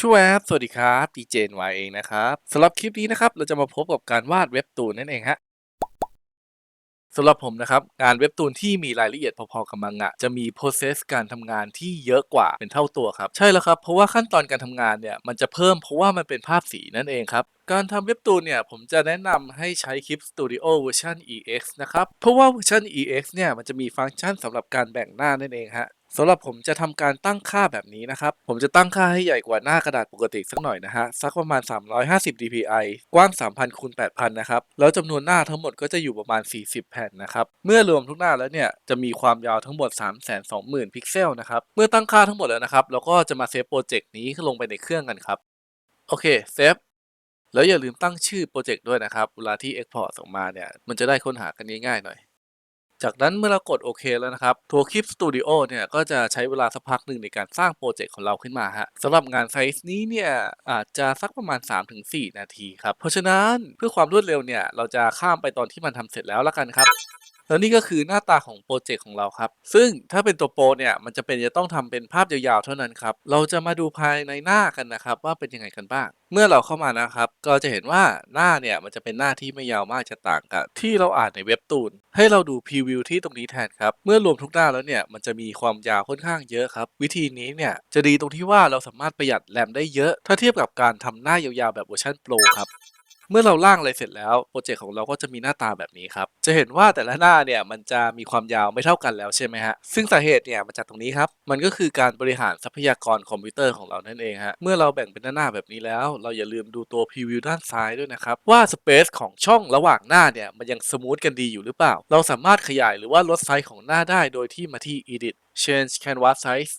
ช่วยครับ สวัสดีครับดีเจนวายเองนะครับสำหรับคลิปนี้นะครับ เราจะมาพบกับการวาดเว็บตูนนั่นเองฮะสำหรับผมนะครับงานเว็บตูนที่มีรายละเอียดพอๆกับมังงะจะมี process การทำงานที่เยอะกว่าเป็นเท่าตัวครับ ใช่แล้วครับเพราะว่าขั้นตอนการทำงานเนี่ยมันจะเพิ่มเพราะว่ามันเป็นภาพสีนั่นเองครับการทำเว็บตูนเนี่ยผมจะแนะนำให้ใช้คลิป Studio Version EX นะครับ เพราะว่า Version EX เนี่ยมันจะมีฟังก์ชันสำหรับการแบ่งหน้านั่นเองฮะ สำหรับผมจะทำการตั้งค่าแบบนี้นะครับ ผมจะตั้งค่าให้ใหญ่กว่าหน้ากระดาษปกติสักหน่อยนะฮะ สักประมาณ 350 dpi กว้าง 3,000คูณ8,000 นะครับ แล้วจำนวนหน้าทั้งหมดก็จะอยู่ประมาณ 40 แผ่นนะครับ เมื่อรวมทุกหน้าแล้วเนี่ย จะมีความยาวทั้งหมด 320,000 พิกเซลนะครับ เมื่อตั้งค่าทั้งหมดแล้วนะครับ เราก็จะมาเซฟโปรเจกต์นี้ลงไปในเครื่องกันครับ โอเค เซฟ แล้วอย่าลืมตั้งชื่อโปรเจกต์ด้วยนะครับ เวลาที่ Export ส่งมาเนี่ย มันจะได้ค้นหากันง่ายๆหน่อย จากนั้นเมื่อเรากดโอเคแล้วนะครับตัวคลิปสตูดิโอเนี่ยก็จะใช้เวลาสักพักหนึ่งในการสร้างโปรเจกต์ของเราขึ้นมาฮะสำหรับงานไซส์นี้เนี่ยอาจจะสักประมาณ 3-4 นาทีครับ เพราะฉะนั้นเพื่อความรวดเร็วเนี่ยเราจะข้ามไปตอนที่มันทำเสร็จแล้วละกันครับ แล้วนี่ก็คือหน้าตาของโปรเจกต์ของเราครับ ซึ่งถ้าเป็นตัวโปรเนี่ยมันจะเป็นจะต้องทำเป็นภาพยาวๆเท่านั้นครับ เราจะมาดูภายในหน้ากันนะครับ ว่าเป็นยังไงกันบ้าง เมื่อเราเข้ามานะครับ ก็จะเห็นว่าหน้าเนี่ยมันจะเป็นหน้าที่ไม่ยาวมากจะต่างกับที่เราอ่านในเว็บตูน ให้เราดูพรีวิวที่ตรงนี้แทนครับ เมื่อรวมทุกหน้าแล้วเนี่ยมันจะมีความยาวค่อนข้างเยอะครับ วิธีนี้เนี่ยจะดีตรงที่ว่าเราสามารถประหยัดแรมได้เยอะ ถ้าเทียบกับการทำหน้ายาวๆแบบเวอร์ชันโปรครับ เมื่อเราล่างอะไรเสร็จแล้วโปรเจกต์ของเราก็จะมีหน้าตาแบบนี้ครับ จะเห็นว่าแต่ละหน้าเนี่ยมันจะมีความยาวไม่เท่ากันแล้วใช่ไหมฮะ ซึ่งสาเหตุเนี่ยมาจากตรงนี้ครับ มันก็คือการบริหารทรัพยากรคอมพิวเตอร์ของเรานั่นเองฮะ เมื่อเราแบ่งเป็นหน้าแบบนี้แล้ว เราอย่าลืมดูตัวพรีวิวด้านซ้ายด้วยนะครับ ว่าสเปซของช่องระหว่างหน้าเนี่ยมันยังสมูทกันดีอยู่หรือเปล่า เราสามารถขยายหรือว่าลดไซส์ของหน้าได้โดยที่มาที่ edit change canvas size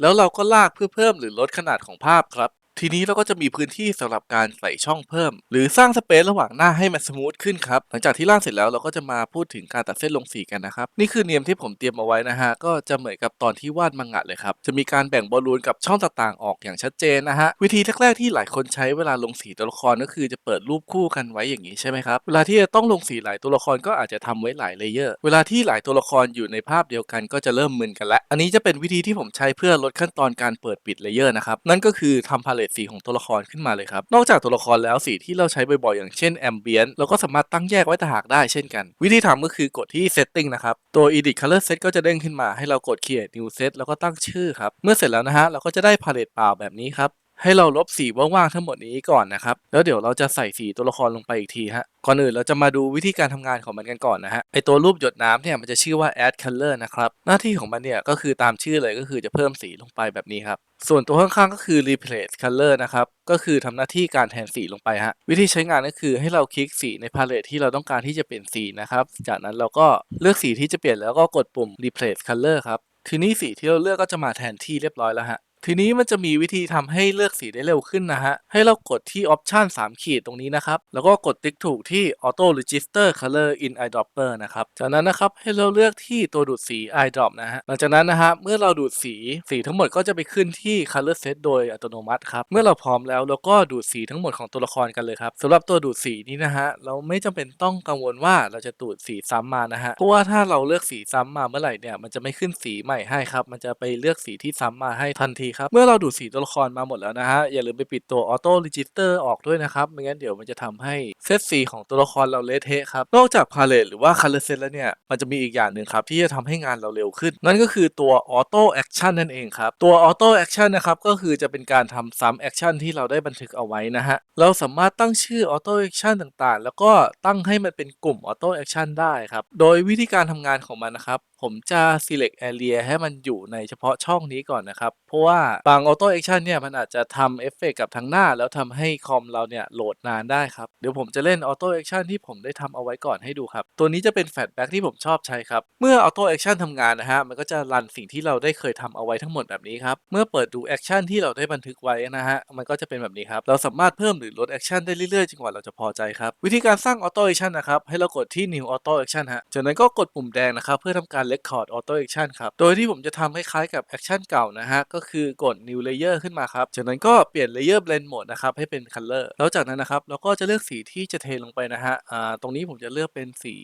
แล้วเราก็ลากเพื่อเพิ่มหรือลดขนาดของภาพครับ ทีนี้เราก็จะมีพื้นที่สำหรับการใส่ช่องเพิ่ม หรือสร้างสเปซระหว่างหน้าให้มันสมูทขึ้นครับ หลังจากที่ล่างเสร็จแล้วเราก็จะมาพูดถึงการตัดเส้นลงสีกันนะครับ นี่คือเนียมที่ผมเตรียมเอาไว้นะฮะ ก็จะเหมือนกับตอนที่วาดมังงะเลยครับ จะมีการแบ่งบอลลูนกับช่องต่างๆออกอย่างชัดเจนนะฮะ วิธีแรกๆที่หลายคนใช้เวลาลงสีตัวละครก็คือจะเปิดรูปคู่กันไว้อย่างนี้ใช่ไหมครับ เวลาที่จะต้องลงสีหลายตัวละครก็อาจจะทำไว้หลายเลเยอร์ เวลาที่หลายตัวละครอยู่ในภาพเดียวกัน ก็จะเริ่มมึนกันแล้ว อันนี้จะเป็นวิธีที่ผมใช้เพื่อลดขั้นตอนการเปิดปิดเลเยอร์นะครับ นั่นก็คือทำพาเลตสีของตัวละครขึ้นมาเลยครับ นอกจากตัวละครแล้วสีที่เราใช้บ่อยๆอย่างเช่นแอมเบียนเราก็สามารถตั้งแยกไว้ต่างหากได้เช่นกัน วิธีทำก็คือกดที่ setting นะครับ ตัว edit color set ก็จะเด้งขึ้นมาให้เรากด create new set แล้วก็ตั้งชื่อครับ เมื่อเสร็จแล้วนะฮะเราก็จะได้พาเลตเปล่าแบบนี้ครับ ให้เราลบสีว่างๆทั้งหมดนี้ก่อนนะครับ แล้วเดี๋ยวเราจะใส่สีตัวละครลงไปอีกทีฮะ ก่อนอื่นเราจะมาดูวิธีการทำงานของมันกันก่อนนะฮะ ไอตัวรูปหยดน้ำเนี่ยมันจะชื่อว่า add color นะครับ หน้าที่ของมันเนี่ยก็คือตามชื่อเลยก็คือจะเพิ่มสีลงไปแบบนี้ครับ ส่วนตัวข้างๆก็คือ replace color นะครับ ก็คือทำหน้าที่การแทนสีลงไปฮะ วิธีใช้งานก็คือให้เราคลิกสีในพาเลตที่เราต้องการที่จะเปลี่ยนสีนะครับ จากนั้นเราก็เลือกสีที่จะเปลี่ยนแล้วก็กดปุ่ม replace color ครับ ทีนี้สีที่เราเลือกก็จะมาแทนที่เรียบร้อยแล้วฮะ ทีนี้มันจะมีวิธีทำให้เลือกสีได้เร็วขึ้นนะฮะ ให้เรากดที่ Option 3 ขีดตรงนี้นะครับ แล้วก็กดติ๊กถูกที่ Auto Register Color in Eyedropper นะครับ จากนั้นนะครับให้เราเลือกที่ตัวดูดสี Eyedrop นะฮะ หลังจากนั้นนะฮะเมื่อเราดูดสี สีทั้งหมดก็จะไปขึ้นที่ Color Set โดยอัตโนมัติครับ เมื่อเราพร้อมแล้วเราก็ดูดสีทั้งหมดของตัวละครกันเลยครับสำหรับตัวดูดสีนี้นะฮะเราไม่จำเป็นต้องกังวลว่าเราจะดูดสีซ้ำมานะฮะ เพราะว่าถ้าเราเลือกสีซ้ำมาเมื่อไหร่เนี่ยมันจะไม่ขึ้นสีใหม่ให้ครับ มันจะไปเลือกสีที่ซ้ำมาให้ทันทีครับ เมื่อเราดูดสีตัวละครมาหมดแล้วนะฮะ อย่าลืมไปปิดตัวออโต้รีจิสเตอร์ออกด้วยนะครับ ไม่งั้นเดี๋ยวมันจะทำให้เซตสีของตัวละครเราเละเทะครับ นอกจากพาเลตหรือว่าคัลเลอร์เซตแล้วเนี่ย มันจะมีอีกอย่างหนึ่งครับ ที่จะทำให้งานเราเร็วขึ้น นั่นก็คือตัวออโต้แอคชั่นนั่นเองครับ ตัวออโต้แอคชั่นนะครับ ก็คือจะเป็นการทำซ้ำแอคชั่นที่เราได้บันทึกเอาไว้นะฮะ เราสามารถตั้งชื่อออโต้แอคชั่นต่างๆ แล้วก็ตั้งให้มันเป็นกลุ่มออโต้แอคชั่นได้ครับ โดยวิธีการทำงานของมันนะครับ ผมจะ select area ให้มันอยู่ในเฉพาะช่องนี้ก่อนนะครับ เพราะว่าบาง auto action เนี่ย มันอาจจะทำเอฟเฟกต์กับทางหน้า แล้วทำให้คอมเราเนี่ย โหลดนานได้ครับ เดี๋ยวผมจะเล่น auto action ที่ผมได้ทำเอาไว้ก่อนให้ดูครับ ตัวนี้จะเป็น feedback ที่ผมชอบใช้ครับ เมื่อ auto action ทำงานนะฮะ มันก็จะรันสิ่งที่เราได้เคยทำเอาไว้ทั้งหมดแบบนี้ครับ เมื่อเปิดดู action ที่เราได้บันทึกไว้นะฮะ มันก็จะเป็นแบบนี้ครับ เราสามารถเพิ่มหรือลด action ได้เรื่อยๆจนกว่าเราจะพอใจครับ วิธีการสร้าง auto action นะครับ ให้เรากดที่ new auto action ฮะ จากนั้นก็กดปุ่มแดงนะครับเพื่อทำการ record auto action ครับ โดยที่ผมจะทำคล้ายๆกับแอคชั่นเก่านะฮะ ก็คือกด new layer ขึ้นมาครับ จากนั้นก็เปลี่ยน layer blend mode นะครับ ให้เป็น color แล้วจากนั้นนะครับ เราก็จะเลือกสีที่จะเทลงไปนะฮะ อ่า ตรงนี้ผมจะเลือกเป็นสี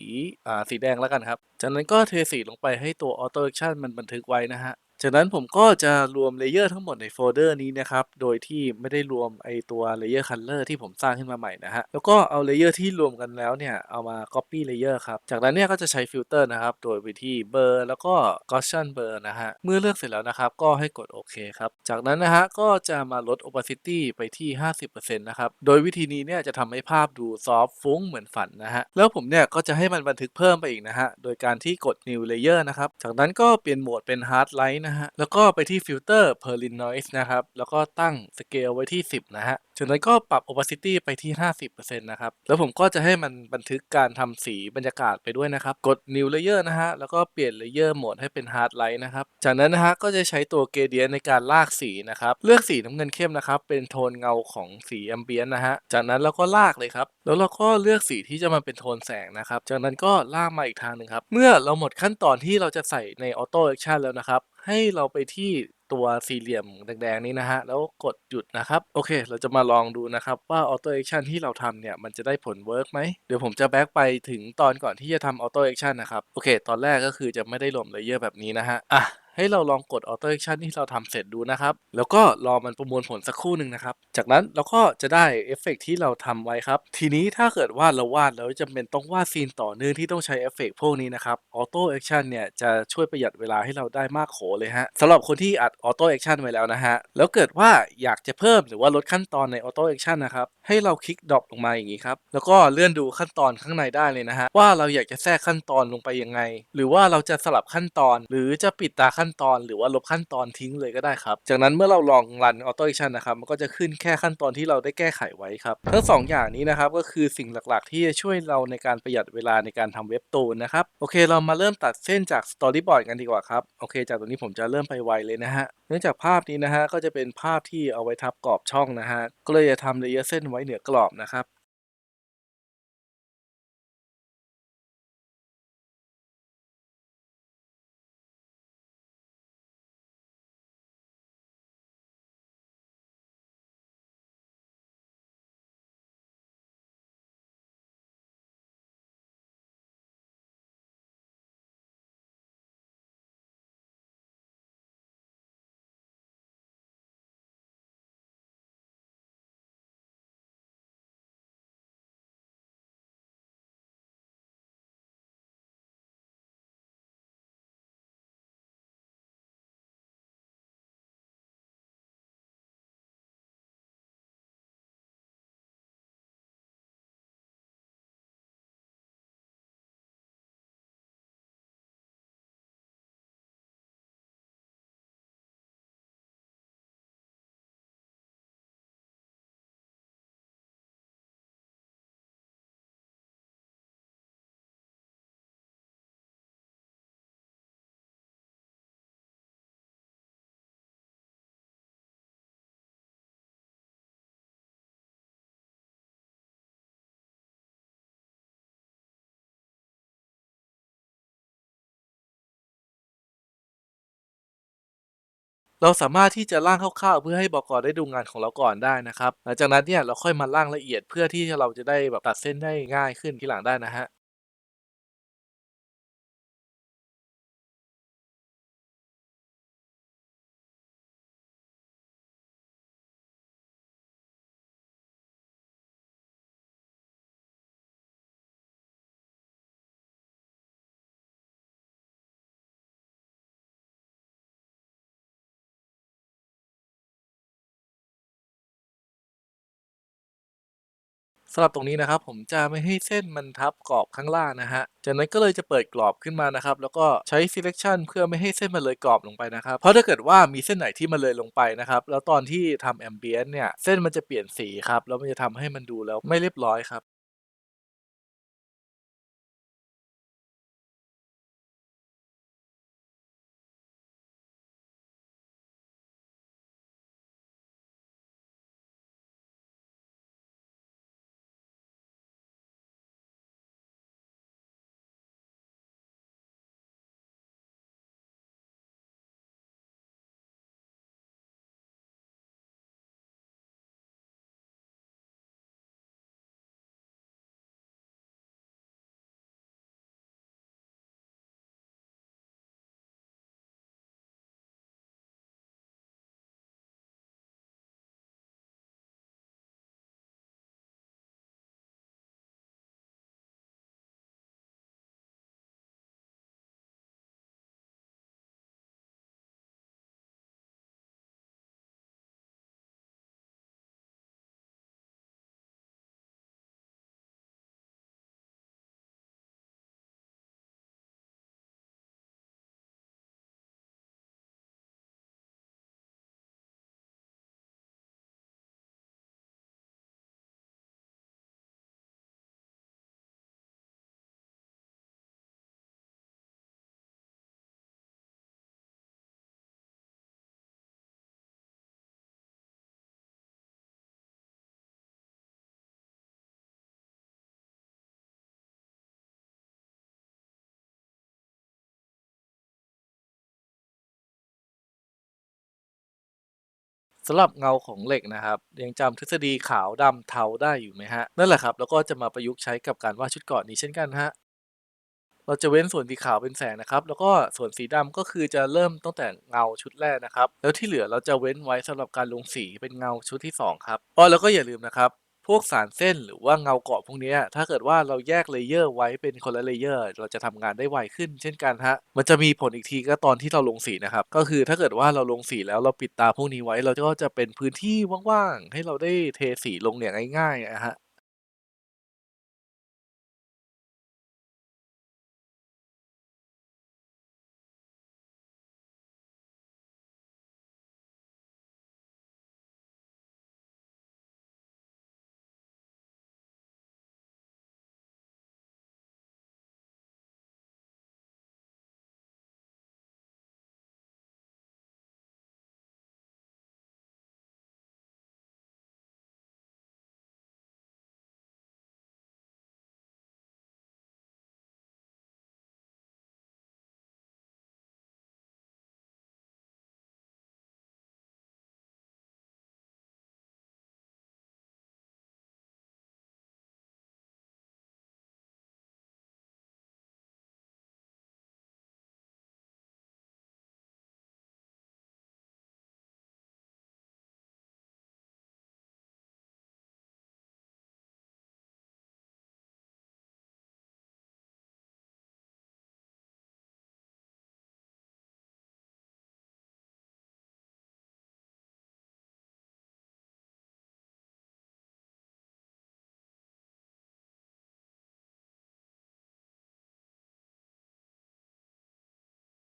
อ่า สีแดงแล้วกันครับ จากนั้นก็เทสีลงไปให้ตัว auto action มันบันทึกไว้นะฮะ จากนั้นผมก็จะรวมเลเยอร์ทั้งหมดในโฟลเดอร์นี้นะครับ โดยที่ไม่ได้รวมไอตัวเลเยอร์คัลเลอร์ที่ผมสร้างขึ้นมาใหม่นะฮะ แล้วก็เอาเลเยอร์ที่รวมกันแล้วเนี่ย เอามา copy เลเยอร์ครับ จากนั้นเนี่ยก็จะใช้ฟิลเตอร์นะครับ โดยวิธีเบอร์แล้วก็ Gaussian blur นะฮะ เมื่อเลือกเสร็จแล้วนะครับ ก็ให้กดโอเคครับ จากนั้นนะฮะ ก็จะมาลด opacity ไปที่ 50%นะครับ โดยวิธีนี้เนี่ยจะทำให้ภาพดูซอฟฟุ้งเหมือนฝันนะฮะ แล้วผมเนี่ยก็จะให้มันบันทึกเพิ่มไปอีกนะฮะ โดยการที่กด new layer นะครับ จากนั้นก็เปลี่ยนโหมดเป็น hard light นะฮะ แล้วก็ไปที่ฟิลเตอร์ Perlin noise นะครับ แล้วก็ตั้ง scale ไว้ที่ 10 นะฮะ จากนั้นก็ปรับ opacity ไปที่ 50%นะครับ แล้วผมก็จะให้มันบันทึกการทำสีบรรยากาศไปด้วยนะครับ กด new layer นะฮะ แล้วก็เปลี่ยน layer โหมดให้เป็น hard light นะครับ จากนั้นนะฮะ ก็จะใช้ตัว gradient ในการลากสีนะครับ เลือกสีน้ำเงินเข้มนะครับ เป็นโทนเงาของสี ambient นะฮะ จากนั้นเราก็ลากเลยครับ แล้วเราก็เลือกสีที่จะมาเป็นโทนแสงนะครับ จากนั้นก็ลากมาอีกทางหนึ่งครับ เมื่อเราหมดขั้นตอนที่เราจะใส่ใน auto action แล้วนะครับ ให้เราไปที่ ตัวสี่เหลี่ยมแดงๆนี้นะฮะ แล้วกดหยุดนะครับ โอเค เราจะมาลองดูนะครับว่า auto action ที่เราทำเนี่ย มันจะได้ผลเวิร์กไหม เดี๋ยวผมจะแบ็กไปถึงตอนก่อนที่จะทำ auto action นะครับ โอเค ตอนแรกก็คือจะไม่ได้รวมเลเยอร์แบบนี้นะฮะ อะ ให้เราลองกด auto action ที่เราทำเสร็จดูนะครับ แล้วก็รอมันประมวลผลสักครู่หนึ่งนะครับ จากนั้นเราก็จะได้เอฟเฟกต์ที่เราทำไว้ครับ ทีนี้ถ้าเกิดว่าเราวาดแล้วจำเป็นต้องวาดซีนต่อเนื่องที่ต้องใช้เอฟเฟกต์พวกนี้นะครับ auto action เนี่ยจะช่วยประหยัดเวลาให้เราได้มากโขเลยฮะสำหรับคนที่อัด auto action ไว้แล้วนะฮะ แล้วเกิดว่าอยากจะเพิ่มหรือว่าลดขั้นตอนใน auto action นะครับ ให้เราคลิกดรอปลงมาอย่างนี้ครับ แล้วก็เลื่อนดูขั้นตอนข้างในได้เลยนะฮะว่าเราอยากจะแทรกขั้นตอนลงไปยังไง หรือว่าเราจะสลับขั้นตอน หรือจะปิดตาขั้น้นตอนหรือว่าลบขั้นตอนทิ้งเลยก็ได้ครับ จากนั้นเมื่อเราลองรัน auto action นะครับมันก็จะขึ้นแค่ขั้นตอนที่เราได้แก้ไขไว้ครับ ทั้งสองอย่างนี้นะครับก็คือสิ่งหลักๆ ที่จะช่วยเราในการประหยัดเวลาในการทำเว็บตูนนะครับโอเค เรามาเริ่มตัดเส้นจาก storyboard กันดีกว่าครับโอเค จากตรงนี้ผมจะเริ่มไปไวเลยนะฮะเนื่องจากภาพนี้นะฮะก็จะเป็นภาพที่เอาไว้ทับกรอบช่องนะฮะก็เลยจะทำเลเยอร์เส้นไว้เหนือกรอบนะครับ เราสามารถที่จะร่างคร่าวๆ เพื่อให้บอกได้ดูงานของเราก่อนได้นะครับ หลังจากนั้นเนี่ยเราค่อยมาร่างละเอียดเพื่อที่เราจะได้แบบตัดเส้นได้ง่ายขึ้นทีหลังได้นะฮะ สำหรับตรงนี้นะครับผมจะไม่ให้เส้นมันทับกรอบข้างล่างนะฮะ จากนั้นก็เลยจะเปิดกรอบขึ้นมานะครับ แล้วก็ใช้ selection เพื่อไม่ให้เส้นมันเลยกรอบลงไปนะครับ เพราะถ้าเกิดว่ามีเส้นไหนที่มันเลยลงไปนะครับ แล้วตอนที่ทำ ambient เนี่ย เส้นมันจะเปลี่ยนสีครับ แล้วมันจะทำให้มันดูแล้วไม่เรียบร้อยครับ สำหรับเงาของเหล็กนะครับยังจำทฤษฎีขาวดำเทาได้อยู่ไหมฮะนั่นแหละครับแล้วก็จะมาประยุกต์ใช้กับการวาดชุดเกาะนี้เช่นกันฮะเราจะเว้นส่วนสีขาวเป็นแสงนะครับ แล้วก็ส่วนสีดำก็คือจะเริ่มตั้งแต่เงาชุดแรกนะครับ แล้วที่เหลือเราจะเว้นไว้สำหรับการลงสีเป็นเงาชุดที่สองครับอ๋อแล้วก็อย่าลืมนะครับ พวกสารเส้นหรือว่าเงาเกาะพวกนี้ถ้าเกิดว่าเราแยกเลเยอร์ไว้เป็นคนละเลเยอร์ เราจะทำงานได้ไวขึ้น เช่นกันฮะมันจะมีผลอีกทีก็ตอนที่เราลงสีนะครับก็คือถ้าเกิดว่าเราลงสีแล้วเราปิดตาพวกนี้ไว้ เราก็จะเป็นพื้นที่ว่างๆให้เราได้เทสีลงเนี่ยง่ายๆนะฮะ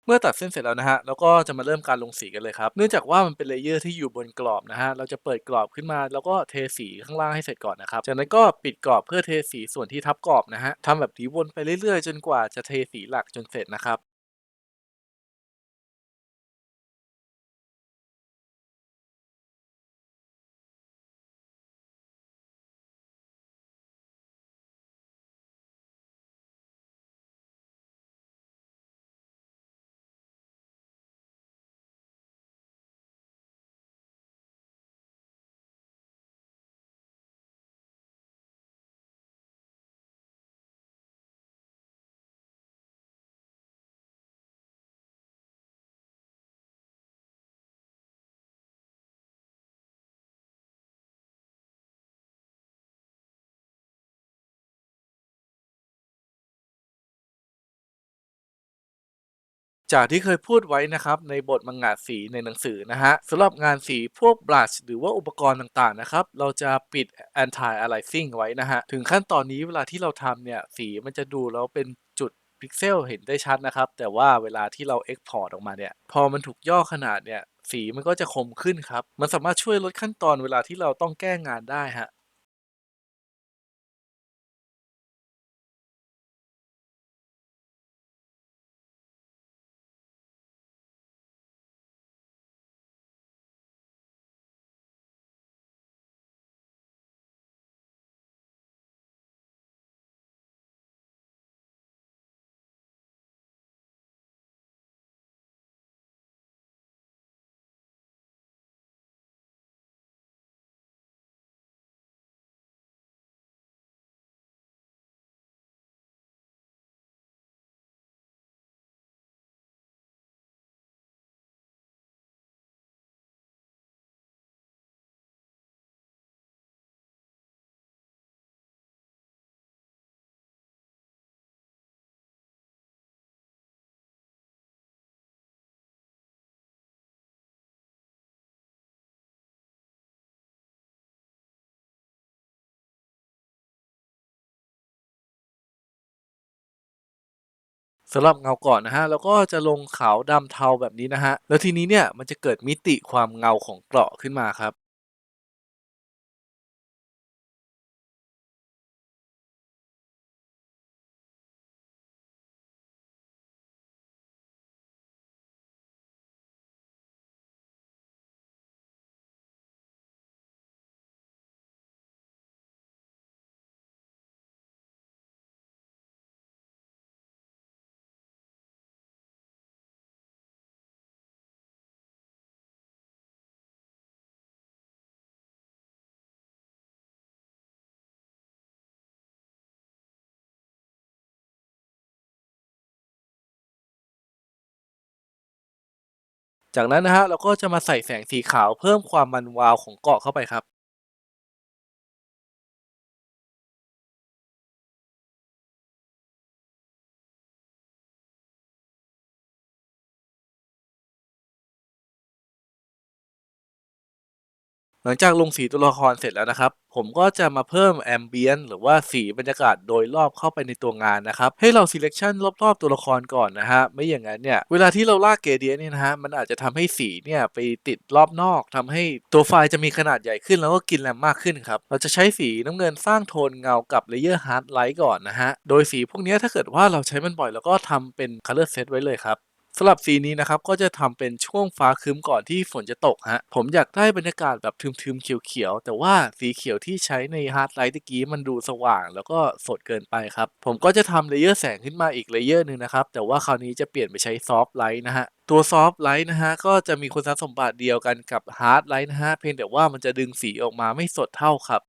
เมื่อตัดเส้นเสร็จแล้วนะฮะเราก็จะมาเริ่มการลงสีกันเลยครับ เนื่องจากว่ามันเป็นเลเยอร์ที่อยู่บนกรอบนะฮะเราจะเปิดกรอบขึ้นมา แล้วก็เทสีข้างล่างให้เสร็จก่อนนะครับจากนั้นก็ปิดกรอบเพื่อเทสีส่วนที่ทับกรอบนะฮะทำแบบนี้วนไปเรื่อยๆ จนกว่าจะเทสีหลักจนเสร็จนะครับ จากที่เคยพูดไว้นะครับในบทมังงะสีในหนังสือนะฮะสำหรับงานสีพวกบลัชหรือว่าอุปกรณ์ต่างๆนะครับเราจะปิด anti aliasing ไว้นะฮะถึงขั้นตอนนี้เวลาที่เราทำเนี่ยสีมันจะดูแล้วเป็นจุดพิกเซลเห็นได้ชัดนะครับ แต่ว่าเวลาที่เรา export ออกมาเนี่ยพอมันถูกย่อขนาดเนี่ยสีมันก็จะคมขึ้นครับ มันสามารถช่วยลดขั้นตอนเวลาที่เราต้องแก้งานได้ฮะ สำหรับเงาก่อนนะฮะเราก็จะลงขาวดำเทาแบบนี้นะฮะแล้วทีนี้เนี่ยมันจะเกิดมิติความเงาของเกราะขึ้นมาครับ จากนั้นนะฮะเราก็จะมาใส่แสงสีขาวเพิ่มความมันวาวของเกาะเข้าไปครับ หลังจากลงสีตัวละครเสร็จแล้วนะครับ ผมก็จะมาเพิ่มแอมเบียนหรือว่าสีบรรยากาศโดยรอบเข้าไปในตัวงานนะครับ ให้เรา selection รอบๆตัวละครก่อนนะฮะ ไม่อย่างนั้นเนี่ย เวลาที่เราลากเกเดียเนี่ยนะฮะ มันอาจจะทำให้สีเนี่ยไปติดรอบนอกทำให้ตัวไฟล์จะมีขนาดใหญ่ขึ้นแล้วก็กินแรมมากขึ้นครับ เราจะใช้สีน้ำเงินสร้างโทนเงากับเลเยอร์ฮาร์ดไลท์ก่อนนะฮะ โดยสีพวกนี้ถ้าเกิดว่าเราใช้มันบ่อยแล้วก็ทำเป็น color set ไว้เลยครับ สำหรับสีนี้นะครับก็จะทำเป็นช่วงฟ้าครึ้มก่อนที่ฝนจะตกฮะผมอยากได้บรรยากาศแบบทึมๆเขียวๆแต่ว่าสีเขียวที่ใช้ในฮาร์ดไลท์ตะกี้มันดูสว่าง แล้วก็สดเกินไปครับ ผมก็จะทำเลเยอร์แสงขึ้นมาอีกเลเยอร์หนึ่งนะครับแต่ว่าคราวนี้จะเปลี่ยนไปใช้ซอฟต์ไลท์นะฮะตัวซอฟต์ไลท์นะฮะก็จะมีคุณสมบัติเดียวกันกับฮาร์ดไลท์นะฮะเพียงแต่ว่ามันจะดึงสีออกมาไม่สดเท่าครับ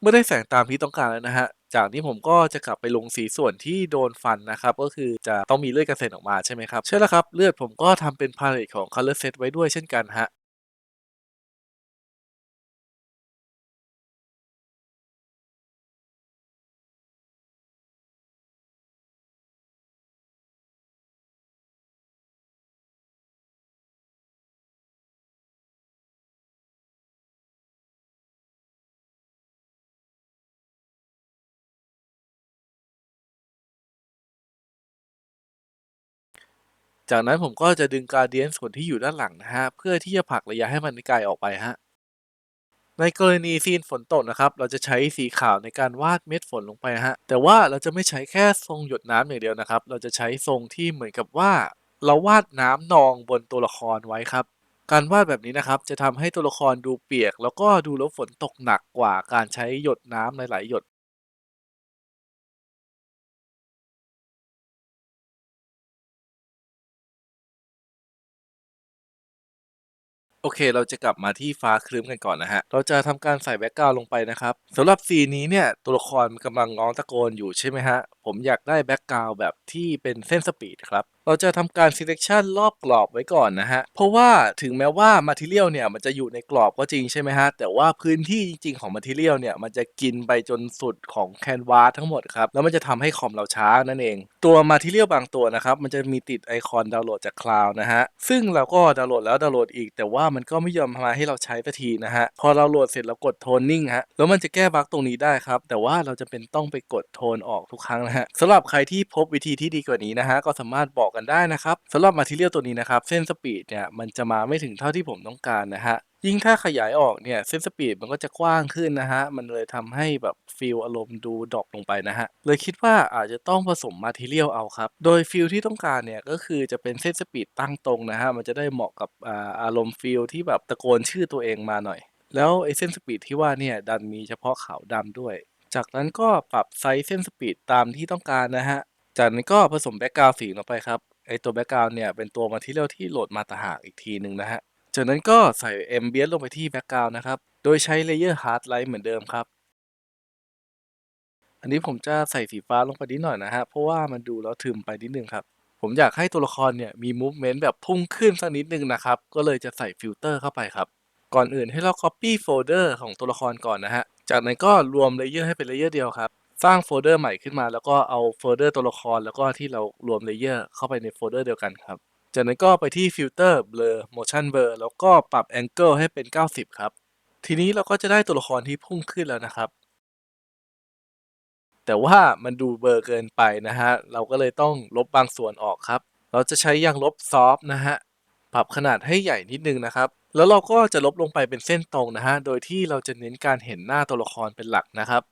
เมื่อได้แสงตามที่ต้องการแล้วนะฮะ จากนี้ผมก็จะกลับไปลงสีส่วนที่โดนฟันนะครับ ก็คือจะต้องมีเลือดกระเซ็นออกมาใช่ไหมครับ ใช่แล้วครับ เลือดผมก็ทำเป็นพาเลตของ Color Set ไว้ด้วยเช่นกันฮะ จากนั้นผมก็จะดึงการเดียนส่วนที่อยู่ด้านหลังนะฮะเพื่อที่จะผลักระยะให้มันไกลออกไปฮะในกรณีซีนฝนตกนะครับ เราจะใช้สีขาวในการวาดเม็ดฝนลงไปฮะ แต่ว่าเราจะไม่ใช้แค่ทรงหยดน้ำอย่างเดียวนะครับ เราจะใช้ทรงที่เหมือนกับว่า เราวาดน้ำนองบนตัวละครไว้ครับ การวาดแบบนี้นะครับ จะทำให้ตัวละครดูเปียก แล้วก็ดูแล้วฝนตกหนักกว่าการใช้หยดน้ำหลายๆหยด โอเค เราจะกลับมาที่ฟ้าครึ้มกันก่อนนะฮะ เราจะทำการใส่แบ็กกราวด์ลงไปนะครับสำหรับซีนนี้เนี่ยตัวละครกำลังร้องตะโกนอยู่ใช่ไหมฮะ ผมอยากได้แบ็กกราวด์แบบที่เป็นเส้นสปีดครับ เราจะทำการ selection รอบกรอบไว้ก่อนนะฮะ เพราะว่าถึงแม้ว่า material เนี่ยมันจะอยู่ในกรอบก็จริงใช่ไหมฮะ แต่ว่าพื้นที่จริงๆของ material เนี่ยมันจะกินไปจนสุดของแคนวาสทั้งหมดครับ แล้วมันจะทำให้คอมเราช้านั่นเอง ตัว material บางตัวนะครับมันจะมีติดไอคอนดาวน์โหลดจากคลาวด์นะฮะ ซึ่งเราก็ดาวน์โหลดแล้วดาวน์โหลดอีก แต่ว่ามันก็ไม่ยอมมาให้เราใช้สักทีนะฮะ พอเราโหลดเสร็จเรากดโทนนิ่งฮะ แล้วมันจะแก้บั๊กตรงนี้ได้ครับ แต่ว่าเราจะเป็นต้องไปกดโทนออกทุกครั้งนะฮะสำหรับใครที่พบวิธีที่ดีกว่านี้นะฮะก็สามารถบอกกันได้นะครับสำหรับ material ตัวนี้นะครับ เส้นสปีดเนี่ยมันจะมาไม่ถึงเท่าที่ผมต้องการนะฮะยิ่งถ้าขยายออกเนี่ยเส้นสปีดมันก็จะกว้างขึ้นนะฮะมันเลยทำให้แบบฟีลอารมณ์ดูดรอปลงไปนะฮะเลยคิดว่าอาจจะต้องผสมมาทีเรียลเอาครับ โดยฟีลที่ต้องการเนี่ยก็คือจะเป็นเส้นสปีดตั้งตรงนะฮะมันจะได้เหมาะกับอารมณ์ฟีลที่แบบตะโกนชื่อตัวเองมาหน่อย แล้วไอ้เส้นสปีดที่ว่าเนี่ยดันมีเฉพาะขาวดำด้วย จากนั้นก็ปรับไซส์เส้นสปีดตามที่ต้องการนะฮะ จากนั้นก็ผสมแบ็กกราวสีลงไปครับไอตัวแบ็กกราวเนี่ยเป็นตัวมาที่เรียลที่โหลดมาต่างหากอีกทีหนึ่งนะฮะจากนั้นก็ใส่เอมเบียลงไปที่แบ็กกราวนะครับโดยใช้เลเยอร์ฮาร์ดไลท์เหมือนเดิมครับ อันนี้ผมจะใส่สีฟ้าลงไปนิดหน่อยนะฮะเพราะว่ามันดูแล้วทึมไปนิดนึงครับผมอยากให้ตัวละครเนี่ยมีมูฟเมนต์แบบพุ่งขึ้นสักนิดนึงนะครับก็เลยจะใส่ฟิลเตอร์เข้าไปครับก่อนอื่นให้เรา copy โฟลเดอร์ของตัวละครก่อนนะฮะจากนั้นก็รวมเลเยอร์ให้เป็นเลเยอร์เดียวครับ สร้างโฟลเดอร์ใหม่ขึ้นมา แล้วก็เอาโฟลเดอร์ตัวละคร แล้วก็ที่เรารวมเลเยอร์เข้าไปในโฟลเดอร์เดียวกันครับ จากนั้นก็ไปที่ฟิลเตอร์ blur motion blur แล้วก็ปรับ angle ให้เป็น 90 ครับ ทีนี้เราก็จะได้ตัวละครที่พุ่งขึ้นแล้วนะครับ แต่ว่ามันดูเบลอเกินไปนะฮะ เราก็เลยต้องลบบางส่วนออกครับ เราจะใช้ยางลบซอฟนะฮะ ปรับขนาดให้ใหญ่นิดนึงนะครับ แล้วเราก็จะลบลงไปเป็นเส้นตรงนะฮะ โดยที่เราจะเน้นการเห็นหน้าตัวละครเป็นหลักนะครับ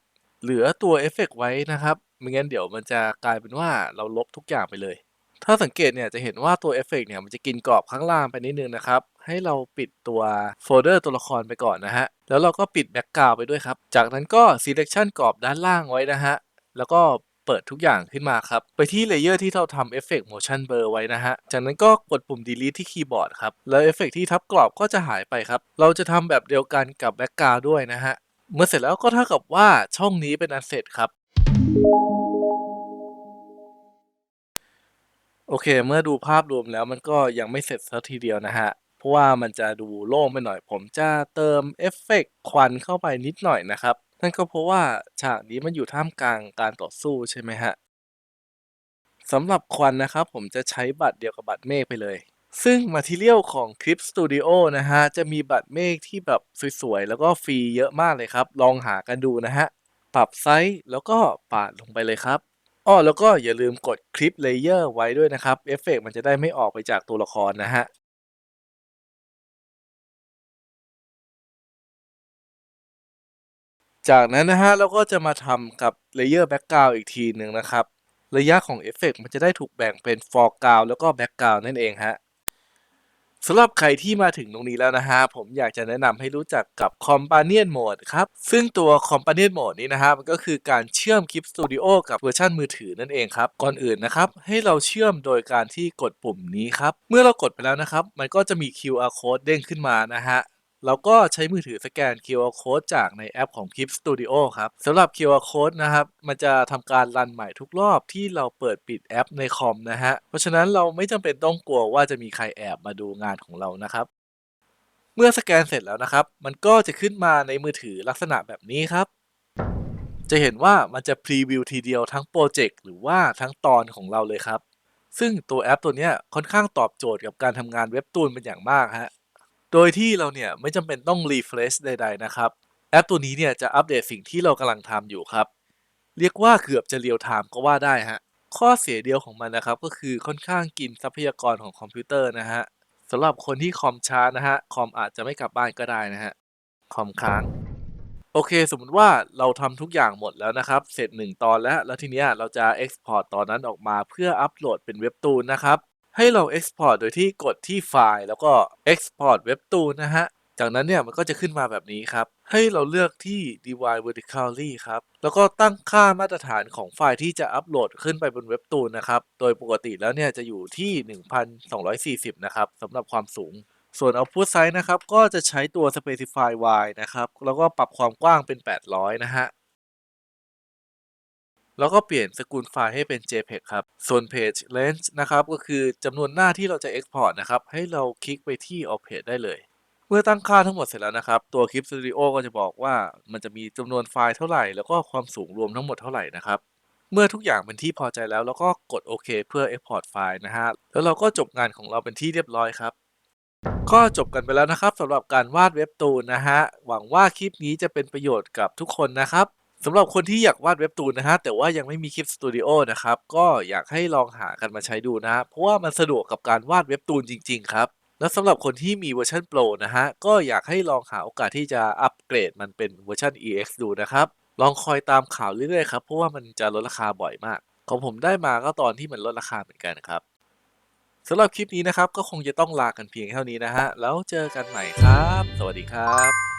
เหลือตัวเอฟเฟกต์ไว้นะครับไม่งั้นเดี๋ยวมันจะกลายเป็นว่าเราลบทุกอย่างไปเลย ถ้าสังเกตเนี่ยจะเห็นว่าตัวเอฟเฟกต์เนี่ยมันจะกินกรอบข้างล่างไปนิดนึงนะครับ ให้เราปิดตัวโฟลเดอร์ตัวละครไปก่อนนะฮะ แล้วเราก็ปิดแบ็กกราวไปด้วยครับ จากนั้นก็ selection กรอบด้านล่างไว้นะฮะ แล้วก็เปิดทุกอย่างขึ้นมาครับ ไปที่เลเยอร์ที่เราทำเอฟเฟกต์ motion blur ไว้นะฮะ จากนั้นก็กดปุ่ม delete ที่คีย์บอร์ดครับ แล้วเอฟเฟกต์ที่ทับกรอบก็จะหายไปครับ เราจะทำแบบเดียวกันกับแบ็กกราวด้วยนะฮะ เมื่อเสร็จแล้วก็เท่ากับว่าช่องนี้เป็นอันเสร็จครับ โอเค เมื่อดูภาพรวมแล้วมันก็ยังไม่เสร็จสักทีเดียวนะฮะ เพราะว่ามันจะดูโล่งไปหน่อย ผมจะเติมเอฟเฟกต์ควันเข้าไปนิดหน่อยนะครับ นั่นก็เพราะว่าฉากนี้มันอยู่ท่ามกลางการต่อสู้ใช่ไหมฮะสำหรับควันนะครับ ผมจะใช้บัตรเดียวกับบัตรเมฆไปเลย ซึ่งมาทีเรียลของ Clip Studio นะฮะ จะมีบัตรเมฆที่แบบสวยๆ แล้วก็ฟรีเยอะมากเลยครับ ลองหากันดูนะฮะ ปรับไซส์แล้วก็ปาดลงไปเลยครับอ้อแล้วก็อย่าลืมกดคลิปเลเยอร์ไว้ด้วยนะครับเอฟเฟกต์มันจะได้ไม่ออกไปจากตัวละครนะฮะจากนั้นนะฮะเราก็จะมาทำกับเลเยอร์แบ็กกราวอีกทีหนึ่งนะครับ ระยะของเอฟเฟกต์มันจะได้ถูกแบ่งเป็น foreground แล้วก็แบ็กกราวนั่นเองฮะ สำหรับใครที่มาถึงตรงนี้แล้วนะฮะ ผมอยากจะแนะนำให้รู้จักกับ Companion Mode ครับ ซึ่งตัว Companion Mode นี้นะฮะมันก็คือการเชื่อมคลิป Studio กับเวอร์ชันมือถือนั่นเองครับ ก่อนอื่นนะครับให้เราเชื่อมโดยการที่กดปุ่มนี้ครับ เมื่อเรากดไปแล้วนะครับ มันก็จะมี QR code เด้งขึ้นมานะฮะ เราก็ใช้มือถือสแกน QR code จากในแอปของ Clip Studio ครับสำหรับ QR code นะครับ มันจะทำการรันใหม่ทุกรอบที่เราเปิดปิดแอปในคอมนะฮะ เพราะฉะนั้นเราไม่จำเป็นต้องกลัวว่าจะมีใครแอบมาดูงานของเรานะครับ เมื่อสแกนเสร็จแล้วนะครับ มันก็จะขึ้นมาในมือถือลักษณะแบบนี้ครับ จะเห็นว่ามันจะพรีวิวทีเดียวทั้งโปรเจกต์หรือว่าทั้งตอนของเราเลยครับ ซึ่งตัวแอปตัวนี้ค่อนข้างตอบโจทย์กับการทำงานเว็บตูนเป็นอย่างมากฮะ โดยที่เราเนี่ยไม่จำเป็นต้องรีเฟรชใด ๆ นะครับ แอปตัวนี้เนี่ยจะอัปเดตสิ่งที่เรากำลังทำอยู่ครับ เรียกว่าเกือบจะเรียลไทม์ก็ว่าได้ฮะ ข้อเสียเดียวของมันนะครับก็คือค่อนข้างกินทรัพยากรของคอมพิวเตอร์นะฮะสำหรับคนที่คอมช้านะฮะคอมอาจจะไม่กลับบ้านก็ได้นะฮะคอมค้างโอเค สมมติว่าเราทำทุกอย่างหมดแล้วนะครับ เสร็จ 1 ตอนแล้ว แล้วทีเนี้ยเราจะ Export ตอนนั้นออกมาเพื่ออัปโหลดเป็นเว็บตูนนะครับ ให้เรา Export โดยที่กดที่ไฟล์แล้วก็ Export เว็บตูนนะฮะ จากนั้นเนี่ยมันก็จะขึ้นมาแบบนี้ครับ ให้เราเลือกที่ divide vertically ครับ แล้วก็ตั้งค่ามาตรฐานของไฟล์ที่จะอัปโหลดขึ้นไปบนเว็บตูนนะครับ โดยปกติแล้วเนี่ยจะอยู่ที่ 1240 นะครับสำหรับความสูง ส่วน output size นะครับ ก็จะใช้ตัว specify y นะครับ แล้วก็ปรับความกว้างเป็น 800 นะฮะ แล้วก็เปลี่ยนสกุลไฟล์ให้เป็น JPEG ครับ ส่วน page length นะครับ ก็คือจำนวนหน้าที่เราจะ export นะครับ ให้เราคลิกไปที่ all page ได้เลย เมื่อตั้งค่าทั้งหมดเสร็จแล้วนะครับ ตัว Clip Studio ก็จะบอกว่ามันจะมีจำนวนไฟล์เท่าไหร่ แล้วก็ความสูงรวมทั้งหมดเท่าไหร่นะครับ เมื่อทุกอย่างเป็นที่พอใจแล้วเราก็กดโอเคเพื่อ export ไฟล์นะฮะ แล้วเราก็จบงานของเราเป็นที่เรียบร้อยครับก็จบกันไปแล้วนะครับสำหรับการวาดเว็บตูนนะฮะ หวังว่าคลิปนี้จะเป็นประโยชน์กับทุกคนนะครับ สำหรับคนที่อยากวาดเว็บตูนนะฮะแต่ว่ายังไม่มีคลิปสตูดิโอนะครับก็อยากให้ลองหากันมาใช้ดูนะฮะเพราะว่ามันสะดวกกับการวาดเว็บตูนจริง ๆ ครับแล้วสำหรับคนที่มีเวอร์ชันโปรนะฮะก็อยากให้ลองหาโอกาสที่จะอัปเกรดมันเป็นเวอร์ชัน EX ดูนะครับลองคอยตามข่าวเรื่อยๆครับเพราะว่ามันจะลดราคาบ่อยมาก ของผมได้มาก็ตอนที่มันลดราคาเหมือนกันครับสำหรับคลิปนี้นะครับก็คงจะต้องลากันเพียงเท่านี้นะฮะแล้วเจอกันใหม่ครับ สวัสดีครับ